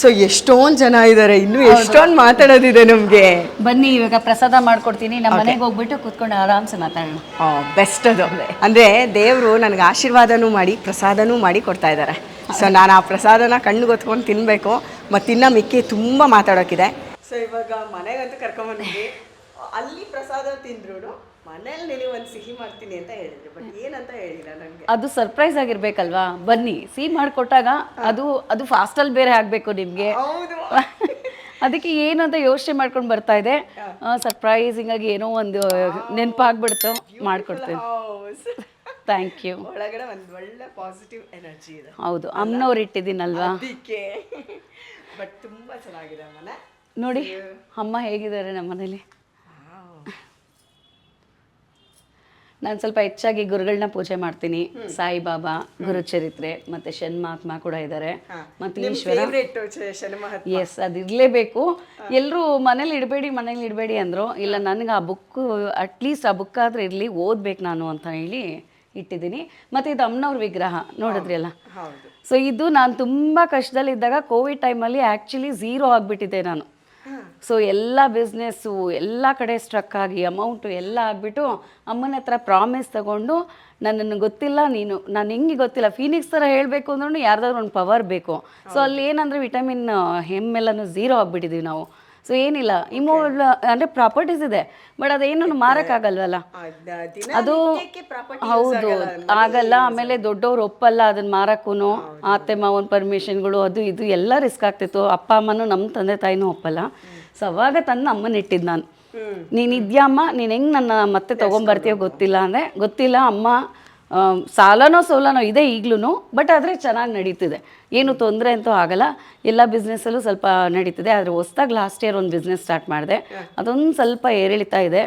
So ಎಷ್ಟೊಂದು ಜನ ಇದ್ದಾರೆ ಇನ್ನು ಎಷ್ಟೊಂದು ಮಾತಾಡೋದಿದೆ ನಮಗೆ. ಬನ್ನಿ ಇವಾಗ ಪ್ರಸಾದ ಮಾಡ್ಕೊಡ್ತೀನಿ. ನಮ್ಮ ಮನೆಗೆ ಹೋಗ್ಬಿಟ್ಟು ಕೂತ್ಕೊಂಡು ಆರಾಮ್ಸೆ ಮಾತಾಡೋಣ. ಬೆಸ್ಟ್ ಅದು. ಅಂದರೆ ದೇವರು ನನಗೆ ಆಶೀರ್ವಾದನೂ ಮಾಡಿ ಪ್ರಸಾದನೂ ಮಾಡಿ ಕೊಡ್ತಾ ಇದ್ದಾರೆ ಸೊ ನಾನು ಆ ಪ್ರಸಾದನ ಕಣ್ಣು ಗೊತ್ಕೊಂಡು ತಿನ್ನಬೇಕು ಮತ್ತು ಇನ್ನ ಮಿಕ್ಕಿ ತುಂಬ ಮಾತಾಡೋಕ್ಕಿದೆ ಸೊ ಇವಾಗ ಮನೆಗಂತೂ ಕರ್ಕೊಂಬಂದಿದ್ವಿ ಅಲ್ಲಿ ಪ್ರಸಾದ ತಿಂದ್ರು ಮನೇಲಿ ನಿನಗೆ ಒಂದು ಸಿಹಿ ಮಾಡ್ತೀನಿ ಅಂತ ಹೇಳಿದ್ರು ಬಟ್ ಏನಂತ ಹೇಳಿಲ್ಲ ನನಗೆ ಅದು ಸರ್ಪ್ರೈಸ್ ಆಗಿರ್ಬೇಕಲ್ವಾ? ಬನ್ನಿ ಸಿಹಿ ಮಾಡಿಕೊಟ್ಟಾಗ ಅದು ಅದು ಫಾಸ್ಟಲ್ಲಿ ಬೇರೆ ಆಗಬೇಕು ನಿಮಗೆ. ಹೌದು. ಅದಕ್ಕೆ ಏನು ಅಂತ ಯೋಚನೆ ಮಾಡ್ಕೊಂಡು ಬರ್ತಾ ಇದೆ. ಸರ್ಪ್ರೈಸಿಂಗ್ ಆಗಿ ಏನೋ ಒಂದು ನೆನಪಾಗ್ಬಿಡ್ತು. ಮಾಡ್ಕೊಡ್ತೀನಿ. ಥ್ಯಾಂಕ್ ಯು ಒಳಗಡೆ ಒಂದು ಒಳ್ಳೆ ಪಾಸಿಟಿವ್ ಎನರ್ಜಿ ಇದೆ. ಹೌದು ಅಮ್ಮನವ್ರು ಇಟ್ಟಿದ್ದೀನಲ್ವಾ? ಅದಕ್ಕೆ. ಬಟ್ ತುಂಬ ಚೆನ್ನಾಗಿದೆ ಮನೆ ನೋಡಿ ಅಮ್ಮ ಹೇಗಿದ್ದಾರೆ ನಮ್ಮ ಮನೇಲಿ ನಾನು ಸ್ವಲ್ಪ ಹೆಚ್ಚಾಗಿ ಗುರುಗಳನ್ನ ಪೂಜೆ ಮಾಡ್ತೀನಿ. ಸಾಯಿಬಾಬಾ ಗುರುಚರಿತ್ರೆ ಮತ್ತೆ ಷಣ್ಮಾತ್ಮ ಕೂಡ ಇದ್ದಾರೆ ಮತ್ತೆ ಈಶ್ವರ. ಎಸ್ ಅದು ಇರಲೇಬೇಕು. ಎಲ್ಲರೂ ಮನೇಲಿ ಇಡಬೇಡಿ ಮನೇಲಿ ಇಡಬೇಡಿ ಅಂದರು. ಇಲ್ಲ ನನಗೆ ಆ ಬುಕ್ ಅಟ್ಲೀಸ್ಟ್ ಆ ಬುಕ್ ಆದ್ರೆ ಇರಲಿ ಓದ್ಬೇಕು ನಾನು ಅಂತ ಹೇಳಿ ಇಟ್ಟಿದ್ದೀನಿ. ಮತ್ತು ಇದು ಅಮ್ಮನವ್ರ ವಿಗ್ರಹ ನೋಡಿದ್ರಲ್ಲ ಅಲ್ಲ ಸೊ ಇದು ನಾನು ತುಂಬ ಕಷ್ಟದಲ್ಲಿದ್ದಾಗ ಕೋವಿಡ್ ಟೈಮಲ್ಲಿ ಆ್ಯಕ್ಚುಲಿ ಝೀರೋ ಆಗಿಬಿಟ್ಟಿದ್ದೆ ನಾನು. ಸೊ ಎಲ್ಲ ಬಿಸ್ನೆಸ್ಸು ಎಲ್ಲ ಕಡೆ ಸ್ಟ್ರಕ್ ಆಗಿ ಅಮೌಂಟು ಎಲ್ಲ ಆಗಿಬಿಟ್ಟು ಅಮ್ಮನ ಹತ್ರ ಪ್ರಾಮಿಸ್ ತಗೊಂಡು ನನ್ನನ್ನು ಗೊತ್ತಿಲ್ಲ ನೀನು ನಾನು ಹೆಂಗೆ ಗೊತ್ತಿಲ್ಲ? ಫೀನಿಕ್ಸ್ ಥರ ಹೇಳಬೇಕು ಅಂದ್ರೂ ಯಾರ್ದಾದ್ರು ಒಂದು ಪವರ್ ಬೇಕು. ಸೊ ಅಲ್ಲಿ ಏನಂದರೆ ವಿಟಮಿನ್ ಹೆಮ್ಮೆಲ್ಲನೂ ಝೀರೋ ಆಗಿಬಿಟ್ಟಿದ್ದೀವಿ ನಾವು. ಸೊ ಏನಿಲ್ಲ ಇಮೋಲ್ ಅಂದರೆ ಪ್ರಾಪರ್ಟೀಸ್ ಇದೆ. ಬಟ್ ಅದೇನು ಮಾರಕ್ಕಾಗಲ್ವಲ್ಲ? ಅದು ಹೌದು ಆಗಲ್ಲ ಆಮೇಲೆ ದೊಡ್ಡವ್ರು ಒಪ್ಪಲ್ಲ ಅದನ್ನ ಮಾರಕ್ಕೂ ಅತ್ತೆ ಮಾವನ ಪರ್ಮಿಷನ್ಗಳು ಅದು ಇದು ಎಲ್ಲ ರಿಸ್ಕ್ ಆಗ್ತಿತ್ತು. ಅಪ್ಪ ಅಮ್ಮನೂ ನಮ್ಮ ತಂದೆ ತಾಯಿನೂ ಒಪ್ಪಲ್ಲ. ಸೊ ಅವಾಗ ತಂದು ಅಮ್ಮನ ಇಟ್ಟಿದ್ದು ನಾನು. ನೀನು ಇದ್ಯಾಮ್ಮ ನೀನು ಹೆಂಗೆ ನನ್ನ ಮತ್ತೆ ತೊಗೊಂಬರ್ತೀಯೋ ಗೊತ್ತಿಲ್ಲ ಅಂದರೆ ಗೊತ್ತಿಲ್ಲ ಅಮ್ಮ ಸಾಲನೋ ಸೋಲನೋ ಇದೆ ಈಗಲೂ ಬಟ್ ಆದರೆ ಚೆನ್ನಾಗಿ ನಡೀತಿದೆ. ಏನು ತೊಂದರೆ ಅಂತೂ ಆಗಲ್ಲ. ಎಲ್ಲ ಬಿಸ್ನೆಸ್ಸಲ್ಲೂ ಸ್ವಲ್ಪ ನಡೀತಿದೆ. ಆದರೆ ಹೊಸ್ದಾಗಿ ಲಾಸ್ಟ್ ಇಯರ್ ಒಂದು ಬಿಸ್ನೆಸ್ ಸ್ಟಾರ್ಟ್ ಮಾಡಿದೆ. ಅದೊಂದು ಸ್ವಲ್ಪ ಏರಿಳಿತಾ ಇದೆ.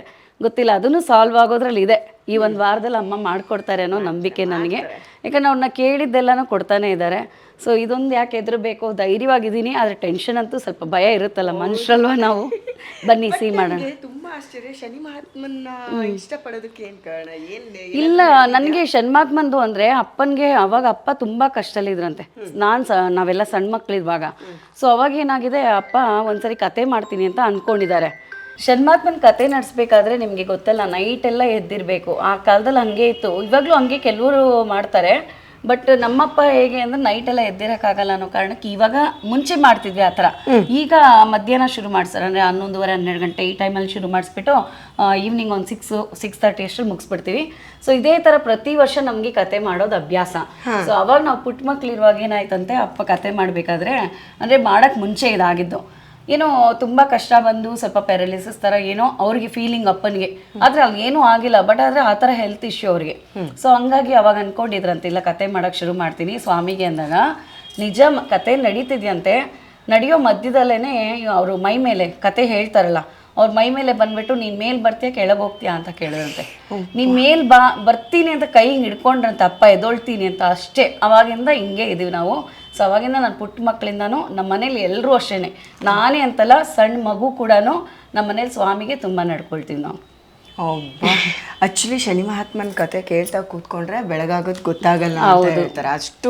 ಗೊತ್ತಿಲ್ಲ ಅದನ್ನು ಸಾಲ್ವ್ ಆಗೋದ್ರಲ್ಲಿ ಇದೆ. ಈ ಒಂದು ವಾರದಲ್ಲಿ ಅಮ್ಮ ಮಾಡಿಕೊಡ್ತಾರೆ ಅನ್ನೋ ನಂಬಿಕೆ ನನಗೆ ಯಾಕಂದ್ರೆ ಅವ್ರನ್ನ ಕೇಳಿದ್ದೆಲ್ಲನೂ ಕೊಡ್ತಾನೆ ಇದ್ದಾರೆ ಸೊ ಇದೊಂದು ಯಾಕೆ ಎದುರಬೇಕು ಧೈರ್ಯವಾಗಿದ್ದೀನಿ ಆದರೆ ಟೆನ್ಷನ್ ಅಂತೂ ಸ್ವಲ್ಪ ಭಯ ಇರುತ್ತಲ್ಲ ಮನುಷ್ಯರಲ್ವ ನಾವು? ಬನ್ನಿ ಸಿಹಿ ಮಾಡೋಣ. ತುಂಬಾ ಆಶ್ಚರ್ಯ ಶನಿ ಮಹಾತ್ಮನ ಇಷ್ಟಪಡೋದಕ್ಕೆ ಏನ್ ಕಾರಣ? ಏನ್ ಇಲ್ಲ ನನಗೆ ಷಣ್ಮಾತ್ಮಂದು ಅಂದರೆ ಅಪ್ಪನಿಗೆ ಅವಾಗ ಅಪ್ಪ ತುಂಬ ಕಷ್ಟಲ್ಲಿದ್ರಂತೆ ನಾನು ಸ ನಾವೆಲ್ಲ ಸಣ್ಣ ಮಕ್ಕಳಿದ್ವಾಗ ಸೊ ಅವಾಗ ಏನಾಗಿದೆ ಅಪ್ಪ ಒಂದ್ಸರಿ ಕತೆ ಮಾಡ್ತೀನಿ ಅಂತ ಅಂದ್ಕೊಂಡಿದ್ದಾರೆ ಷಣ್ಮಾತ್ಮನ ಕತೆ ನಡೆಸ್ಬೇಕಾದ್ರೆ ನಿಮಗೆ ಗೊತ್ತಲ್ಲ ನೈಟ್ ಎಲ್ಲ ಎದ್ದಿರಬೇಕು. ಆ ಕಾಲದಲ್ಲಿ ಹಂಗೆ ಇತ್ತು. ಇವಾಗಲೂ ಹಂಗೆ ಕೆಲವರು ಮಾಡ್ತಾರೆ. ಬಟ್ ನಮ್ಮಪ್ಪ ಹೇಗೆ ಅಂದ್ರೆ ನೈಟ್ ಎಲ್ಲ ಎದ್ದಿರಕ್ಕಾಗಲ್ಲ ಅನ್ನೋ ಕಾರಣಕ್ಕೆ ಇವಾಗ ಮುಂಚೆ ಮಾಡ್ತಿದ್ವಿ ಆ ಥರ. ಈಗ ಮಧ್ಯಾಹ್ನ ಶುರು ಮಾಡ್ತಾರೆ ಅಂದರೆ ಹನ್ನೊಂದುವರೆ ಹನ್ನೆರಡು ಗಂಟೆ ಈ ಟೈಮಲ್ಲಿ ಶುರು ಮಾಡಿಸ್ಬಿಟ್ಟು ಈವ್ನಿಂಗ್ ಒಂದು ಸಿಕ್ಸ್ ಸಿಕ್ಸ್ ತರ್ಟಿ ಅಷ್ಟರಲ್ಲಿ ಮುಗಿಸ್ಬಿಡ್ತೀವಿ. ಸೊ ಇದೇ ಥರ ಪ್ರತಿ ವರ್ಷ ನಮಗೆ ಕತೆ ಮಾಡೋದು ಅಭ್ಯಾಸ. ಸೊ ಅವಾಗ ನಾವು ಪುಟ್ಟ ಮಕ್ಳಿರುವಾಗ ಏನಾಯ್ತಂತೆ ಅಪ್ಪ ಕತೆ ಮಾಡಬೇಕಾದ್ರೆ ಅಂದರೆ ಮಾಡೋಕ್ಕೆ ಮುಂಚೆ ಇದಾಗಿದ್ದು. ಏನೋ ತುಂಬಾ ಕಷ್ಟ ಬಂದು ಸ್ವಲ್ಪ ಪ್ಯಾರಾಲಿಸಿಸ್ ಥರ ಏನೋ ಅವ್ರಿಗೆ ಫೀಲಿಂಗ್ ಅಪ್ಪನಿಗೆ. ಆದ್ರೆ ಅಲ್ಲಿ ಏನೂ ಆಗಿಲ್ಲ ಬಟ್ ಆದ್ರೆ ಆ ಥರ ಹೆಲ್ತ್ ಇಶ್ಯೂ ಅವ್ರಿಗೆ. ಸೊ ಹಂಗಾಗಿ ಅವಾಗ ಅನ್ಕೊಂಡಿದ್ರಂತೆ, ಇಲ್ಲ ಕತೆ ಮಾಡೋಕ್ಕೆ ಶುರು ಮಾಡ್ತೀನಿ, ಸ್ವಾಮಿಗೆ ಅಂದಾಗ ನಿಜ, ಕತೆ ನಡೀತಿದ್ಯಂತೆ. ನಡೆಯೋ ಮಧ್ಯದಲ್ಲೇನೆ ಅವರು ಮೈ ಮೇಲೆ ಕತೆ ಹೇಳ್ತಾರಲ್ಲ, ಅವ್ರ ಮೈ ಮೇಲೆ ಬಂದ್ಬಿಟ್ಟು ನೀನ್ ಮೇಲ್ ಬರ್ತೀಯ, ಕೆಳಗೆ ಹೋಗ್ತೀಯಾ ಅಂತ ಕೇಳಿದ್ರಂತೆ. ನೀನ್ ಮೇಲ್ ಬಾ, ಬರ್ತೀನಿ ಅಂತ ಕೈ ಹಿಡ್ಕೊಂಡ್ರಂತೆ ಅಪ್ಪ, ಎದೊಳ್ತೀನಿ ಅಂತ ಅಷ್ಟೇ. ಅವಾಗಿಂದ ಹಿಂಗೆ ಇದೀವಿ ನಾವು. ಸೊ ಅವಾಗಿಂದ ನಾನು ಪುಟ್ಟ ಮಕ್ಕಳಿಂದನೂ ನಮ್ಮ ಮನೇಲಿ ಎಲ್ಲರೂ ಅಷ್ಟೇ ನಾನೇ ಅಂತಲ್ಲ ಸಣ್ಣ ಮಗು ಕೂಡ ನಮ್ಮ ಮನೇಲಿ ಸ್ವಾಮಿಗೆ ತುಂಬ ನಡ್ಕೊಳ್ತೀವಿ ನಾವು. ಆಕ್ಚುಲಿ ಶನಿ ಮಹಾತ್ಮನ್ ಕತೆ ಕೇಳ್ತಾ ಕೂತ್ಕೊಂಡ್ರೆ ಬೆಳಗಾಗೋದ್ ಗೊತ್ತಾಗಲ್ಲ ಅಂತ ಹೇಳ್ತಾರೆ. ಅಷ್ಟು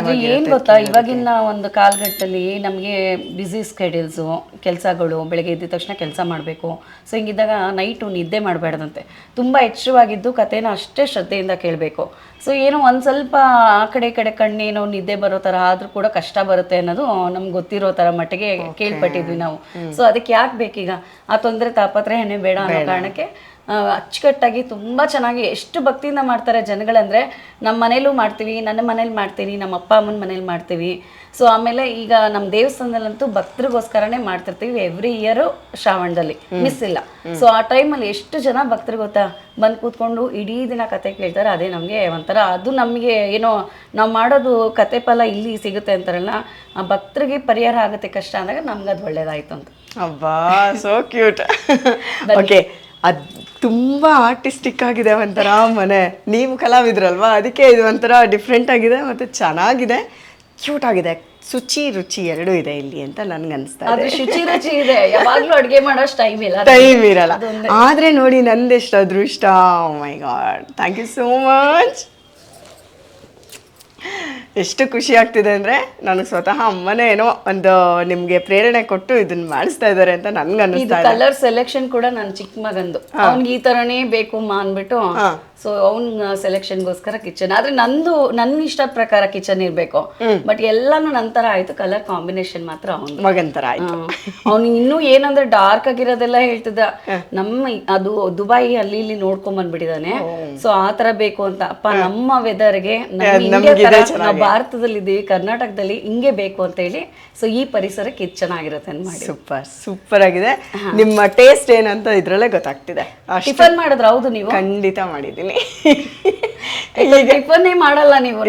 ಅದು ಏನ್ ಗೊತ್ತಾ? ಇವಾಗಿನ ಒಂದು ಕಾಲಘಟ್ಟದಲ್ಲಿ ನಮಗೆ ಬ್ಯುಸಿ ಸ್ಕೆಡ್ಯೂಲ್ಸು ಕೆಲಸಗಳು ಬೆಳಗ್ಗೆ ಎದ್ದ ತಕ್ಷಣ ಕೆಲಸ ಮಾಡಬೇಕು. ಸೊ ಹಿಂಗಿದ್ದಾಗ ನೈಟು ನಿದ್ದೆ ಮಾಡಬಾರ್ದಂತೆ. ತುಂಬ ಎಚ್ಚರವಾಗಿದ್ದು ಕಥೆನ ಅಷ್ಟೇ ಶ್ರದ್ಧೆಯಿಂದ ಕೇಳಬೇಕು. ಸೊ ಏನೋ ಒಂದು ಸ್ವಲ್ಪ ಆ ಕಡೆ ಈ ಕಡೆ ಕಣ್ಣೇನೋ ನಿದ್ದೆ ಬರೋ ಥರ ಆದರೂ ಕೂಡ ಕಷ್ಟ ಬರುತ್ತೆ ಅನ್ನೋದು ನಮ್ಗೆ ಗೊತ್ತಿರೋ ಥರ ಮಟ್ಟಿಗೆ ಕೇಳ್ಪಟ್ಟಿದ್ವಿ ನಾವು. ಸೊ ಅದಕ್ಕೆ ಯಾಕೆ ಬೇಕೀಗ? ಆ ತೊಂದರೆ ತಾಪತ್ರಯನೇ ಬೇಡ ಅನ್ನೋ ಕಾರಣಕ್ಕೆ ಅಚ್ಚುಕಟ್ಟಾಗಿ ತುಂಬ ಚೆನ್ನಾಗಿ ಎಷ್ಟು ಭಕ್ತಿಯಿಂದ ಮಾಡ್ತಾರೆ ಜನಗಳಂದರೆ ನಮ್ಮ ಮನೇಲೂ ಮಾಡ್ತೀವಿ ನನ್ನ ಮನೇಲಿ ಮಾಡ್ತೀನಿ ನಮ್ಮ ಅಪ್ಪ ಅಮ್ಮನ ಮನೇಲಿ ಮಾಡ್ತೀವಿ. ಸೊ ಆಮೇಲೆ ಈಗ ನಮ್ಮ ದೇವಸ್ಥಾನದಲ್ಲಂತೂ ಭಕ್ತರಿಗೋಸ್ಕರನೇ ಮಾಡ್ತಿರ್ತೀವಿ ಎವ್ರಿ ಇಯರು ಶ್ರಾವಣದಲ್ಲಿ. ಮಿಸ್ ಇಲ್ಲ. ಸೊ ಆ ಟೈಮಲ್ಲಿ ಎಷ್ಟು ಜನ ಭಕ್ತರು ಗೊತ್ತಾ? ಬಂದು ಕೂತ್ಕೊಂಡು ಇಡೀ ದಿನ ಕತೆ ಕೇಳ್ತಾರೆ ಅದೇ ನಮಗೆ ಒಂಥರ ಅದು ನಮಗೆ ಏನೋ ನಾವು ಮಾಡೋದು ಕತೆ ಫಲ ಇಲ್ಲಿ ಸಿಗುತ್ತೆ ಅಂತಾರಲ್ಲ ಆ ಭಕ್ತರಿಗೆ ಪರಿಹಾರ ಆಗುತ್ತೆ ಕಷ್ಟ ಅಂದಾಗ ನಮ್ಗೆ ಅದು ಒಳ್ಳೇದಾಯ್ತು ಅಂತ. ಅಬ್ಬಾ ಸೋ ಕ್ಯೂಟ್ ಓಕೆ ಅದ್ ತುಂಬಾ ಆರ್ಟಿಸ್ಟಿಕ್ ಆಗಿದೆ ಒಂಥರ ಮನೆ. ನೀವು ಕಲಾವಿದ್ರಲ್ವಾ? ಅದಕ್ಕೆ ಇದು ಒಂಥರ ಡಿಫ್ರೆಂಟ್ ಆಗಿದೆ ಮತ್ತೆ ಚೆನ್ನಾಗಿದೆ. ಕ್ಯೂಟ್ ಆಗಿದೆ. ಶುಚಿ ರುಚಿ ಎರಡೂ ಇದೆ ಇಲ್ಲಿ ಅಂತ ನನ್ಗೆ ಅನಿಸ್ತಾ ಇದೆ. ಶುಚಿ ರುಚಿ ಇದೆ. ಯಾವಾಗಲೂ ಅಡುಗೆ ಮಾಡೋಷ್ಟು ಟೈಮ್ ಇಲ್ಲ. ಟೈಮ್ ಇರಲ್ಲ. ಆದರೆ ನೋಡಿ ನಂದೆಷ್ಟು ಅದೃಷ್ಟ. My god thank you so much ಎಷ್ಟು ಖುಷಿ ಆಗ್ತಿದೆ ಅಂದ್ರೆ ನನಗೆ ಸ್ವತಃ ಅಮ್ಮನೇ ಏನೋ ಒಂದು ನಿಮ್ಗೆ ಪ್ರೇರಣೆ ಕೊಟ್ಟು ಇದನ್ನ ಮಾಡಿಸ್ತಾ ಇದ್ದಾರೆ ಅಂತ ನನ್ಗೆ ಇದೆ ಕಲರ್ ಸೆಲೆಕ್ಷನ್ ಕೂಡ ನನ್ನ ಚಿಕ್ಕ ಮಗಂದು. ಅವ್ನಿಗೆ ಈ ತರನೇ ಬೇಕು ಅಮ್ಮ ಅಂದ್ಬಿಟ್ಟು ಸೊ ಅವ್ನ್ ಸೆಲೆಕ್ಷನ್ಗೋಸ್ಕರ ಕಿಚನ್ ಆದ್ರೆ ನಂದು ನನ್ನ ಇಷ್ಟ ಪ್ರಕಾರ ಕಿಚನ್ ಇರ್ಬೇಕು. ಬಟ್ ಎಲ್ಲಾನು ನಂತರ ಆಯ್ತು ಕಲರ್ ಕಾಂಬಿನೇಷನ್ ಮಾತ್ರ ಅವನು ಮಗಂತರ ತರ ಆಯ್ತು. ಅವ್ನು ಇನ್ನೂ ಏನಂದ್ರೆ ಡಾರ್ಕ್ ಆಗಿರೋದೆಲ್ಲ ಹೇಳ್ತಿದ್ದ. ನಮ್ಮ ಅದು ದುಬೈ ಅಲ್ಲಿ ಇಲ್ಲಿ ನೋಡ್ಕೊಂಡ್ ಬಂದ್ಬಿಟ್ಟಿದಾನೆ. ಸೊ ಆ ತರ ಬೇಕು ಅಂತ. ಅಪ್ಪ ನಮ್ಮ ವೆದರ್ಗೆ ನಾವು ಭಾರತದಲ್ಲಿ ಇದೀವಿ ಕರ್ನಾಟಕದಲ್ಲಿ ಹಿಂಗೆ ಬೇಕು ಅಂತ ಹೇಳಿ ಸೊ ಈ ಪರಿಸರಕ್ಕೆ ಕಿಚನ್ ಚೆನ್ನಾಗಿರುತ್ತೆ ಅಂತ ಮಾಡಿ ಸೂಪರ್ ಸೂಪರ್ ಆಗಿದೆ. ನಿಮ್ಮ ಟೇಸ್ಟ್ ಏನಂತ ಇದ್ರಲ್ಲೇ ಗೊತ್ತಾಗ್ತಿದೆ. ಟಿಫನ್ ಮಾಡಿದ್ರ ಹೌದು ನೀವು? ಖಂಡಿತ ಮಾಡಿದ್ದೀನಿ. ಟಿಫನ್ನೇ ಮಾಡಲ್ಲ ನೀವು.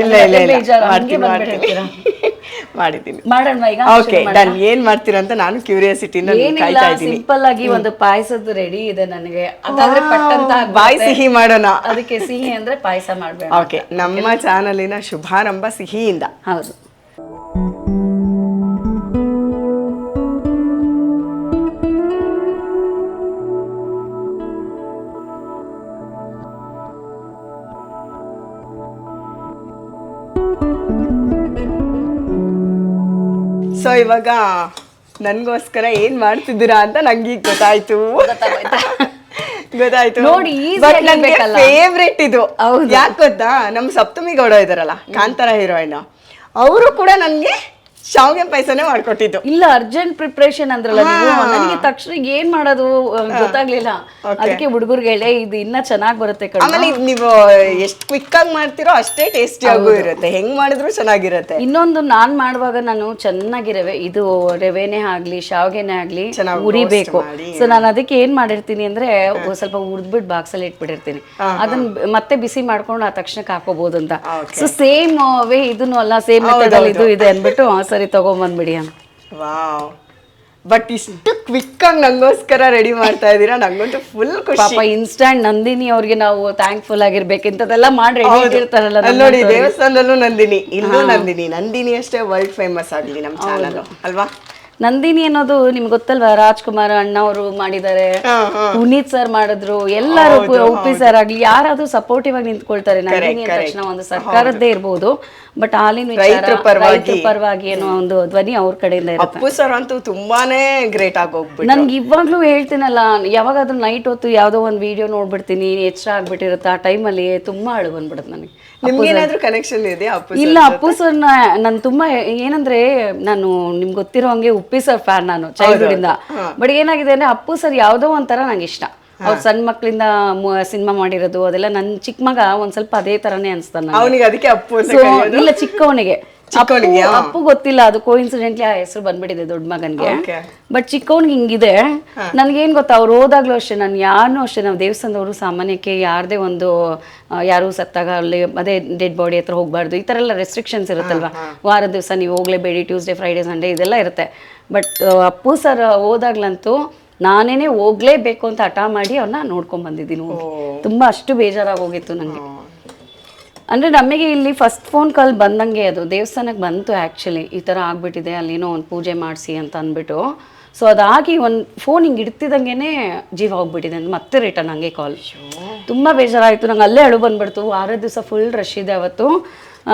ಮಾಡಿದ್ದೀನಿ. ಮಾಡೋಣ ಈಗ ಓಕೆ ಡನ್ ಏನ್ ಮಾಡ್ತೀರಾ ಅಂತ ನಾನು ಕ್ಯೂರಿಯಾಸಿಟಿನ ಕಾಯ್ತಾ ಇದ್ದೀನಿ. ಸಿಂಪಲ್ ಆಗಿ ಒಂದು ಪಾಯಸದ ರೆಡಿ ಇದೆ ನನಗೆ. ಅದಾದ್ರೆ ಪಟ್ಟಂತ ಬಾಯಿ ಸಿಹಿ ಮಾಡೋಣ. ಅದಕ್ಕೆ ಸಿಹಿ ಅಂದ್ರೆ ಪಾಯಸ ಮಾಡಬೇಕು ಓಕೆ ನಮ್ಮ ಚಾನಲಿನ ಶುಭಾರಂಭ ಸಿಹಿಯಿಂದ. ಹೌದು. ಸೊ ಇವಾಗ ನನ್ಗೋಸ್ಕರ ಏನ್ ಮಾಡ್ತಿದ್ದೀರಾ ಅಂತ ನಂಗೆ ಈಗ ಗೊತ್ತಾಯ್ತು. ಗೊತ್ತಾಯ್ತು ನೋಡಿ, ಫೇವ್ರೇಟ್ ಇದು. ಯಾಕೆ ಗೊತ್ತಾ? ನಮ್ಮ ಸಪ್ತಮಿ ಗೌಡ ಇದಾರಲ್ಲ ಕಾಂತಾರ ಹೀರೋಯಿನ್. ಅವರು ಕೂಡ ನನ್ಗೆ ಶಾವ್ಗೆ ಪಾಯಸನೇ ಮಾಡ್ಕೊಟ್ಟಿದ್ದು. ಇಲ್ಲ ಅರ್ಜೆಂಟ್ ಪ್ರಿಪ್ರೇಷನ್ ಅಂದ್ರಲ್ಲ ನೀವು. ನನಗೆ ತಕ್ಷಣ ಏನ್ ಮಾಡೋದು ಗೊತ್ತಾಗ್ಲಿಲ್ಲ. ಅದಕ್ಕೆ ಹುಡುಗರ್ಗೆ ಹೇಳಿ ಇದು ಇನ್ನ ಚೆನ್ನಾಗಿ ಬರುತ್ತೆ ಕಣೋ. ಆಮೇಲೆ ಇದ್ ನೀವು ಎಷ್ಟು ಕ್ವಿಕ್ ಆಗಿ ಮಾಡ್ತಿರೋ ಅಷ್ಟೇ ಟೇಸ್ಟಿ ಆಗು ಇರುತ್ತೆ. ಹೆಂಗ್ ಮಾಡಿದ್ರು ಚೆನ್ನಾಗಿರುತ್ತೆ. ಇನ್ನೊಂದು ನಾನ್ ಮಾಡುವಾಗ ನಾನು ಚೆನ್ನಾಗಿ ರವೆ ಇದು ರವೆನೇ ಆಗ್ಲಿ ಶಾವ್ಗೆನೇ ಆಗ್ಲಿ ಉರಿಬೇಕು ಸೊ ನಾನು ಅದಕ್ಕೆ ಏನ್ ಮಾಡಿರ್ತೀನಿ ಅಂದ್ರೆ ಸ್ವಲ್ಪ ಉರ್ದ್ಬಿಟ್ಟು ಬಾಕ್ಸ್ ಅಲ್ಲಿ ಇಟ್ಬಿಟ್ಟಿರ್ತೀನಿ. ಅದನ್ನ ಮತ್ತೆ ಬಿಸಿ ಮಾಡ್ಕೊಂಡು ಆ ತಕ್ಷಣಕ್ಕೆ ಹಾಕೋಬಹುದು ಅಂತ ಸೊ ಸೇಮ್ ವೇ ಇದನ್ನು ಅಲ್ಲ ಸೇಮ್ ಮೆಥಡ್ ಇದು ಇದೆ ಅನ್ಬಿಟ್ಟು ಆ, ಸರಿ ತಗೊಂಬಂದ್ಬಿಡಿ ಅಂತ. ವಾವ್. ಬಟ್ ಇಷ್ಟು ಕ್ವಿಕ್ ಆಗಿ ನಂಗೋಸ್ಕರ ರೆಡಿ ಮಾಡ್ತಾ ಇದ್ದೀರಾ? ನಂಗಂತೂ ಫುಲ್ ಖುಷಿ. ಪಾಪ ಇನ್ಸ್ಟಂಟ್ ನಂದಿನಿ ಅವ್ರಿಗೆ ನಾವು ಥ್ಯಾಂಕ್ಫುಲ್ ಆಗಿರ್ಬೇಕು. ಇಂಥದ್ದೆಲ್ಲ ಮಾಡಿ ರೆಡಿ ಇಟ್ಟಿರ್ತಾರಲ್ಲ ನೋಡಿ ದೇವಸ್ಥಾನದಲ್ಲೂ ನಂದಿನಿ ಇಲ್ಲೂ ನಂದಿನಿ. ನಂದಿನಿ ಅಷ್ಟೇ ವರ್ಲ್ಡ್ ಫೇಮಸ್ ಆಗಲಿ ನಮ್ಮ ಚಾನಲ್ ಅಲ್ವಾ? ನಂದಿನಿ ಅನ್ನೋದು ನಿಮ್ಗೆ ಗೊತ್ತಲ್ವಾ ರಾಜ್ಕುಮಾರ್ ಅಣ್ಣ ಅವರು ಮಾಡಿದ್ದಾರೆ. ಪುನೀತ್ ಸರ್ ಮಾಡಿದ್ರು ಎಲ್ಲರೂ ಉಪ್ಪಿ ಸರ್ ಆಗ್ಲಿ ಯಾರಾದ್ರೂ ಸಪೋರ್ಟಿವ್ ಆಗಿ ನಿಂತ್ಕೊಳ್ತಾರೆ ನಂದಿನಿ ಅಂದ ತಕ್ಷಣ ಒಂದು ಸರ್ಕಾರದ್ದೇ ಇರ್ಬೋದು ಬಟ್ ಹಾಲಿನ ವಿಚಾರ ರೈತ್ರ ಪರವಾಗಿ. ಏನೋ ಒಂದು ಧ್ವನಿ ಅವ್ರ ಕಡೆಯಿಂದ ಇರುತ್ತೆ ಅಪ್ಪು ಸರ್ ಅಂತೂ ತುಂಬಾನೇ ಗ್ರೇಟ್ ಆಗೋಗ್ಬಿಟ್ಟು ನನ್ಗೆ ಇವಾಗ್ಲೂ ಹೇಳ್ತೀನಲ್ಲ ಯಾವಾಗಾದ್ರೂ ನೈಟ್ ಹೊತ್ತು ಯಾವ್ದೋ ಒಂದು ವಿಡಿಯೋ ನೋಡ್ಬಿಡ್ತೀನಿ ಎಚ್ಚರ ಆಗ್ಬಿಟ್ಟಿರುತ್ತೆ ಆ ಟೈಮಲ್ಲಿ ತುಂಬಾ ಅಳು ಬಂದ್ಬಿಡುತ್ತೆ ನನಗೆ ನಿಮ್ಗೇನಾದ್ರೂ ಕನೆಕ್ಷನ್ ಇದೆಯಾ ಅಪ್ಪು ಇಲ್ಲ ಅಪ್ಪು ಸರ್ ನಾನು ತುಂಬಾ ಏನಂದ್ರೆ ನಾನು ನಿಮ್ಗೆ ಗೊತ್ತಿರೋ ಹಂಗೆ ಉಪ್ಪಿ ಸರ್ ಫ್ಯಾನ್ ನಾನು ಚೈಲ್ಡ್ಹುಡ್ ಇಂದ. ಬಟ್ ಏನಾಗಿದೆ ಅಂದ್ರೆ ಅಪ್ಪು ಸರ್ ಯಾವ್ದೋ ಒಂಥರ ನಂಗೆ ಇಷ್ಟ. ಅವ್ರು ಸಣ್ಣ ಮಕ್ಕಳಿಂದ ಸಿನಿಮಾ ಮಾಡಿರೋದು ಅದೆಲ್ಲ ನನ್ ಚಿಕ್ಕ ಮಗ ಒಂದ್ ಸ್ವಲ್ಪ ಅದೇ ತರನೇ ಅನ್ಸ್ತಾನೆ ನಂಗೆ. ಅವನಿಗೆ ಅದಕ್ಕೆ ಅಪ್ಪು ಇಲ್ಲ ಚಿಕ್ಕವನಿಗೆ, ಅಪ್ಪು- ಗೊತ್ತಿಲ್ಲ ಅದು ಕೋಇನ್ಸಿಡೆಂಟ್ಲಿ ಆ ಹೆಸರು ಬಂದ್ಬಿಟ್ಟಿದೆ ದೊಡ್ಡ ಮಗನ್ಗೆ. ಬಟ್ ಚಿಕ್ಕವನ್ಗೆ ಹಿಂಗಿದೆ. ನನ್ಗೇನ್ ಗೊತ್ತಾ ಅವ್ರು ಹೋದಾಗ್ಲೂ ಅಷ್ಟೇ ನಾನು ಯಾರನ್ನೂ ಅಷ್ಟೇ ನಾವು ದೇವಸ್ಥಾನದವರು ಸಾಮಾನ್ಯಕ್ಕೆ ಯಾರದೇ ಒಂದು ಯಾರು ಸತ್ತಾಗ ಅಲ್ಲಿ ಅದೇ ಡೆಡ್ ಬಾಡಿ ಹತ್ರ ಹೋಗ್ಬಾರ್ದು ಈ ಥರ ಎಲ್ಲ ರೆಸ್ಟ್ರಿಕ್ಷನ್ಸ್ ಇರುತ್ತಲ್ವಾ? ವಾರದ ದಿವಸ ನೀವು ಹೋಗ್ಲೇಬೇಡಿ ಟ್ಯೂಸ್ಡೇ ಫ್ರೈಡೇ ಸಂಡೇ ಇದೆಲ್ಲ ಇರುತ್ತೆ. ಬಟ್ ಅಪ್ಪು ಸರ್ ಹೋದಾಗ್ಲಂತೂ ನಾನೇನೆ ಹೋಗ್ಲೇಬೇಕು ಅಂತ ಹಠ ಮಾಡಿ ಅವ್ರನ್ನ ನೋಡ್ಕೊಂಡ್ ಬಂದಿದ್ದೀನಿ ಹೋಗಿ. ತುಂಬಾ ಅಷ್ಟು ಬೇಜಾರಾಗಿ ಹೋಗಿತ್ತು ನಂಗೆ. ಅಂದ್ರೆ ನಮಗೆ ಇಲ್ಲಿ ಫಸ್ಟ್ ಫೋನ್ ಕಾಲ್ ಬಂದಂಗೆ ಅದು ದೇವಸ್ಥಾನಕ್ಕೆ ಬಂತು ಆ್ಯಕ್ಚುಲಿ ಈ ಥರ ಆಗ್ಬಿಟ್ಟಿದೆ ಅಲ್ಲೇನೋ ಒಂದು ಪೂಜೆ ಮಾಡಿಸಿ ಅಂತ ಅಂದ್ಬಿಟ್ಟು. ಸೊ ಅದಾಗಿ ಒಂದು ಫೋನ್ ಹಿಂಗೆ ಇಡ್ತಿದ್ದಂಗೆ ಜೀವ ಹೋಗ್ಬಿಟ್ಟಿದೆ ಅಂತ ಮತ್ತೆ ರಿಟರ್ನ್ ಹಂಗೆ ಕಾಲ್ ತುಂಬ ಬೇಜಾರಾಯಿತು ನಂಗೆ ಅಲ್ಲೇ ಅಳು ಬಂದ್ಬಿಡ್ತು. ವಾರ ದಿವಸ ಫುಲ್ ರಶ್ ಇದೆ ಅವತ್ತು.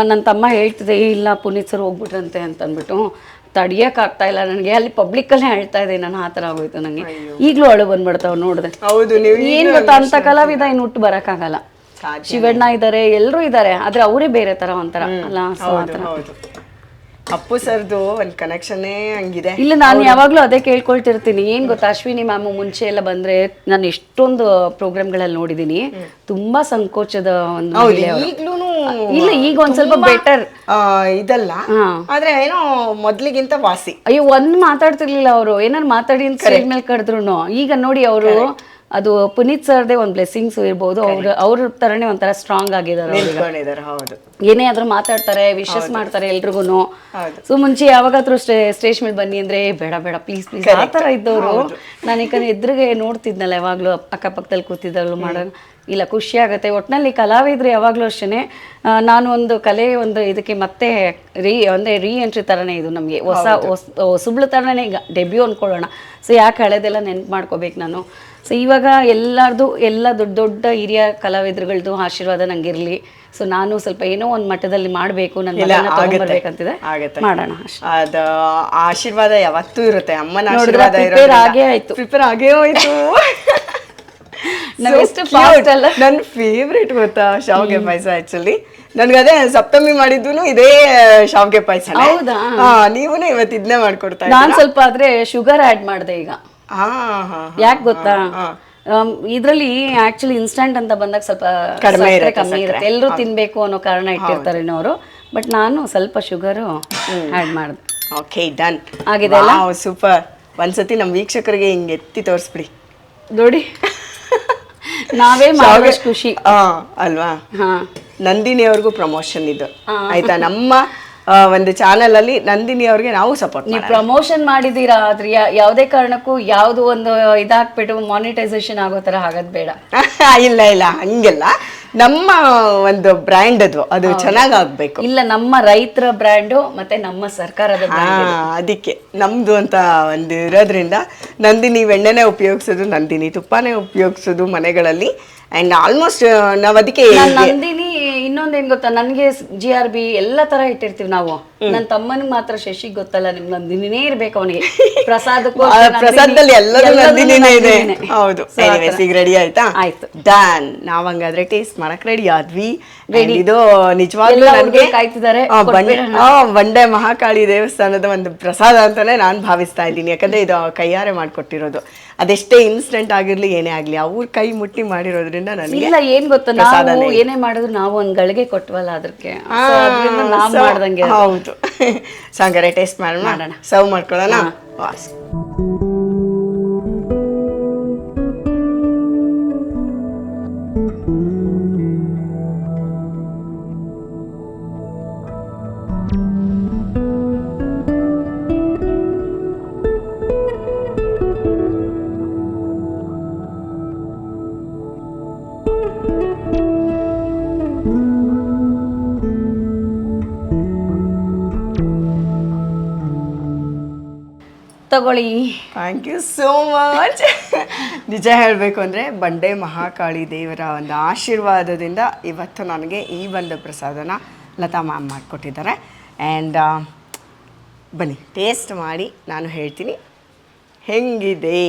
ನನ್ನ ತಮ್ಮ ಹೇಳ್ತಿದೆ ಇಲ್ಲ ಪುನೀತ್ ಸರ್ ಹೋಗ್ಬಿಟ್ರಂತೆ ಅಂತ ಅಂದ್ಬಿಟ್ಟು. ತಡಿಯೋಕ್ಕಾಗ್ತಾ ಇಲ್ಲ ನನಗೆ ಅಲ್ಲಿ ಪಬ್ಲಿಕ್ಕಲ್ಲೇ ಹೇಳ್ತಾ ಇದೆ ನಾನು ಆ ಥರ ಆಗೋಯ್ತು ನನಗೆ ಈಗಲೂ ಅಳು ಬಂದ್ಬಿಡ್ತಾವೆ ನೋಡಿದೆ. ಏನ್ ಗೊತ್ತಾ ಅಂತ ಕಲಾವಿದ ಇನ್ನು ಹುಟ್ಟು ಬರಕ್ಕಾಗಲ್ಲ. ಶಿವಣ್ಣ ಇದ್ದಾರೆ ಎಲ್ಲರೂ ಇದ್ದಾರೆ ಆದ್ರೆ ಅವರೇ ಬೇರೆ ತರ ಒಂಥರ. ಅಲ್ಲ ಸೊ ಆ ಹೌದು ಅಪ್ಪು ಸರ್ದು ಒಂದ್ ಕನೆಕ್ಷನ್ನೇ ಹಂಗಿದೆ. ಇಲ್ಲ ನಾನು ಯಾವಾಗ್ಲೂ ಅದೇ ಕೇಳ್ಕೊಳ್ತಿರ್ತೀನಿ. ಏನ್ ಗೊತ್ತಾ ಅಶ್ವಿನಿ ಮ್ಯಾಮ್ ಮುಂಚೆ ಎಲ್ಲ ಬಂದ್ರೆ ನಾನು ಎಷ್ಟೊಂದು ಪ್ರೋಗ್ರಾಮ್ಗಳಲ್ಲಿ ನೋಡಿದೀನಿ. ತುಂಬಾ ಸಂಕೋಚದ ಒಂದು ಹೌದು ಮಹಿಳೆ ಅವ್ರು. ಈಗ್ಲೂನು ಇಲ್ಲ ಈಗ ಒಂದ್ ಸ್ವಲ್ಪ ಬೆಟರ್ ಆ, ಇದಲ್ಲ. ಆದ್ರೆ ಏನೋ ಮೊದ್ಲಿಗಿಂತ ವಾಸಿ. ಅಯ್ಯೋ ಒಂದ್ ಮಾತಾಡ್ತಿರ್ಲಿಲ್ಲ ಅವರು. ಏನಾರು ಮಾತಾಡಿ ಅಂತ ಸ್ಟೇಜ್ ಮೇಲೆ ಕರೆದ್ರು ಈಗ ನೋಡಿ ಅವರು ಅದು ಪುನೀತ್ ಸರ್ದೇ ಒಂದು ಬ್ಲೆಸ್ಸಿಂಗ್ಸ್ ಇರ್ಬೋದು. ಅವ್ರ ಅವ್ರ ತರನೇ ಒಂಥರ ಸ್ಟ್ರಾಂಗ್ ಆಗಿದ್ದಾರೆ. ಹೌದು. ಏನೇ ಆದ್ರೂ ಮಾತಾಡ್ತಾರೆ ವಿಶಸ್ ಮಾಡ್ತಾರೆ ಎಲ್ರಿಗೂ. ಸೊ ಮುಂಚೆ ಯಾವಾಗಾದ್ರೂ ಸ್ಟೇಜ್ ಮೇಲೆ ಬನ್ನಿ ಅಂದ್ರೆ "ಏ, ಬೇಡ ಬೇಡ ಪ್ಲೀಸ್ ಪ್ಲೀಸ್ ಆ ತರ ಇದ್ದವರು ನಾನು ಯಾಕಂದ್ರೆ ಎದುರಿಗೆ ನೋಡ್ತಿದ್ನಲ್ಲ ಯಾವಾಗ್ಲೂ ಅಕ್ಕಪಕ್ಕದಲ್ಲಿ ಕೂತಿದ್ದಾಗಲೂ ಮಾಡೋಣ ಇಲ್ಲ ಖುಷಿ ಆಗುತ್ತೆ. ಒಟ್ಟಿನಲ್ಲಿ ಕಲಾವಿದ್ರು ಯಾವಾಗಲೂ ಅಷ್ಟೇ ನಾನು ಒಂದು ಕಲೆ ಒಂದು ಇದಕ್ಕೆ ಮತ್ತೆ ರೀ ಅಂದ್ರೆ ರೀ ಎಂಟ್ರಿ ತರನೇ ಇದು ನಮಗೆ. ಹೊಸ ಹೊಸ ಹೊಸಬ್ಳು ಥರನೇ ಈಗ ಡೆಬ್ಯೂ ಅಂದ್ಕೊಳ್ಳೋಣ ಸೊ ಯಾಕೆ ಹಳೆದೆಲ್ಲ ನೆನ್ಪು ಮಾಡ್ಕೋಬೇಕು ನಾನು? ಸೊ ಇವಾಗ ಎಲ್ಲರದು ಎಲ್ಲ ದೊಡ್ಡ ದೊಡ್ಡ ಹಿರಿಯ ಕಲಾವಿದರುಗಳದ್ದು ಆಶೀರ್ವಾದ ನಂಗಿರಲಿ. ಸೊ ನಾನು ಸ್ವಲ್ಪ ಏನೋ ಒಂದು ಮಟ್ಟದಲ್ಲಿ ಮಾಡಬೇಕು ನನ್ನ ಆಗತ್ತೆ. ಮಾಡೋಣ ಅದ ಆಶೀರ್ವಾದ ಯಾವತ್ತೂ ಇರುತ್ತೆ. ಅಮ್ಮನ ಆಶೀರ್ವಾದ ಪ್ರಿಪೇರ್ ಆಗೇ ಆಯ್ತು. ಪ್ರಿಪೇರ್ ಆಗೇ ಹೋಯ್ತು? ನನ್ನ ಫೇವ್ರೇಟ್ ಗೊತ್ತಾ ಶಾವ್ಗೆ ಪಾಯಸ ಆಕ್ಚುಲಿ ನನ್ಗದೇ ಸಪ್ತಮಿ ಮಾಡಿದ್ದು ಇದೇ ಶಾವ್ಗೆ ಪಾಯಸ ಹೌದಾ? ನೀವು ಇವತ್ತು ಇದನ್ನೇ ಮಾಡ್ಕೊಡ್ತಾ ನಾನು ಸ್ವಲ್ಪ ಆದ್ರೆ ಶುಗರ್ ಆ್ಯಡ್ ಮಾಡಿದೆ ಈಗ. ಯಾಕೆ ಗೊತ್ತಾ? ಇದರಲ್ಲಿ ಆಕ್ಚುಲಿ ಇನ್ಸ್ಟಂಟ್ ಅಂತ ಬಂದಾಗ ಸ್ವಲ್ಪ ಕಡಿಮೆ ಸಕ್ಕರೆ ಕಮ್ಮಿ ಇರುತ್ತೆ. ಎಲ್ಲರೂ ತಿನ್ಬೇಕು ಅನ್ನೋ ಕಾರಣ ಇಟ್ಟಿರ್ತಾರೆ ಅವರು ಬಟ್ ನಾನು ಸ್ವಲ್ಪ ಶುಗರು ಆ್ಯಡ್ ಮಾಡಿದೆ. ಓಕೆ ಡನ್ ಆಗಿದೆ ಅಲ್ಲ? ಸೂಪರ್ ಒಂದ್ಸತಿ ನಮ್ಮ ವೀಕ್ಷಕರಿಗೆ ಹಿಂಗೆ ಎತ್ತಿ ತೋರಿಸ್ಬಿಡಿ. ನೋಡಿ. ನಾವೇ ಮಾಡೋಷ್ಟು ಖುಷಿ. ಅಲ್ವಾ? ಹಾ. ನಂದಿನಿ ಅವ್ರಿಗೂ ಪ್ರಮೋಷನ್ ಇದು ಆಯ್ತಾ? ನಮ್ಮ ಒಂದು ಚಾನಲ್ ಅಲ್ಲಿ ನಂದಿನಿ ಅವ್ರಿಗೆ ನಾವು ಸಪೋರ್ಟ್ ನೀವು ಪ್ರಮೋಷನ್ ಮಾಡಿದೀರಾ ಆದ್ರೆ ಯಾವುದೇ ಕಾರಣಕ್ಕೂ ಯಾವ್ದು ಒಂದು ಇದಾಕ್ಬಿಟ್ಟು ಮಾನಿಟೈಸೇಷನ್ ಆಗೋ ತರ ಆಗೋದ್ ಬೇಡ. ಇಲ್ಲ ಇಲ್ಲ ಹಂಗೆಲ್ಲ. ನಮ್ಮ ಒಂದು ಬ್ರ್ಯಾಂಡ್ ಅದು. ಅದು ಚೆನ್ನಾಗ್ ಆಗ್ಬೇಕು ಇಲ್ಲ ನಮ್ಮ ರೈತರ ಬ್ರ್ಯಾಂಡು ಮತ್ತೆ ನಮ್ಮ ಸರ್ಕಾರದ ಅದಕ್ಕೆ. ನಮ್ದು ಅಂತ ಒಂದು ಇರೋದ್ರಿಂದ ನಂದಿನಿ ಬೆಣ್ಣೆನೆ ಉಪಯೋಗಿಸೋದು ನಂದಿನಿ ತುಪ್ಪನೇ ಉಪಯೋಗಿಸೋದು ಮನೆಗಳಲ್ಲಿ. ಅಂಡ್ ಆಲ್ಮೋಸ್ಟ್ ನಾವು ಅದಕ್ಕೆ ನಂದಿನಿ ಇನ್ನೊಂದೇನ್ ಗೊತ್ತಾ? ನನ್ಗೆ ಜಿ ಆರ್ ಬಿ ಎಲ್ಲಾ ತರ ಇಟ್ಟಿರ್ತೀವಿ ನಾವು. ನನ್ ತಮ್ಮನಿಗೆ ಮಾತ್ರ ಶಶಿ ಗೊತ್ತಲ್ಲ ನಿಮ್ ನಂದಿನೇ ಇರ್ಬೇಕು ಅವನಿಗೆ. ಪ್ರಸಾದಕ್ಕೂ ಆ, ಪ್ರಸಾದದಲ್ಲಿ ಎಲ್ಲದೂ ನಂದಿನಿನೇ ಇದೆ ಹೌದು. Anyways, ಈಗ ರೆಡಿ ಆಯ್ತಾ? ಆಯ್ತು. ಡನ್ ನಾವ್ ಹಂಗಾದ್ರೆ ಟೇಸ್ಟ್ ಮಾಡಕ್ ರೆಡಿ ಆದ್ವಿ And ಇದು ನಿಜವಾಗ್ಲೂ ಎಲ್ಲ ನನಗೆ ಹುಡ್ಗರು ಕಾಯ್ತಿದ್ದಾರೆ, ಕೊಟ್ಬಿಡೋಣ. ಬಂಡೆ ಮಹಾಕಾಳಿ ದೇವಸ್ಥಾನದ ಒಂದು ಪ್ರಸಾದ ಅಂತಾನೆ ನಾನು ಭಾವಿಸ್ತಾ ಇದ್ದೀನಿ. ಯಾಕಂದ್ರೆ ಇದು ಕೈಯಾರೆ ಮಾಡ್ಕೊಟ್ಟಿರೋದು. ಅದೆಷ್ಟೇ ಇನ್ಸ್ಟೆಂಟ್ ಆಗಿರ್ಲಿ ಏನೇ ಆಗ್ಲಿ ಅವ್ರ ಕೈ ಮುಟ್ಟಿ ಮಾಡಿರೋದ್ರಿಂದ ನನಗೆ ಇಲ್ಲ ಏನ್ ಗೊತ್ತಾ? ನಾವು ಏನೇ ಮಾಡಿದ್ರು ನಾವು ಒಂದ್ ಗಳಿಗೆ ಕೊಟ್ವಲ್ಲ ಅದಕ್ಕೆ ನಾವು ಮಾಡ್ದಂಗೆ ಹೌದು. ಸೊ ಹಂಗಾರೆ ಟೇಸ್ಟ್ ಮಾಡೋಣ ಮಾಡೋಣ. ಸರ್ವ್ ಮಾಡ್ಕೊಳ್ಳೋಣ? ವಾಸ್ ತಗೊಳ್ಳಿ. ಥ್ಯಾಂಕ್ ಯು ಸೋ ಮಚ್ ನಿಜ ಹೇಳಬೇಕು ಅಂದರೆ ಬಂಡೆ ಮಹಾಕಾಳಿ ದೇವರ ಒಂದು ಆಶೀರ್ವಾದದಿಂದ ಇವತ್ತು ನನಗೆ ಈ ಒಂದು ಪ್ರಸಾದನ ಲತಾ ಮ್ಯಾಮ್ ಮಾಡಿಕೊಟ್ಟಿದ್ದಾರೆ. ಆ್ಯಂಡ್ ಬನ್ನಿ ಟೇಸ್ಟ್ ಮಾಡಿ ನಾನು ಹೇಳ್ತೀನಿ. ಹೆಂಗಿದೆ?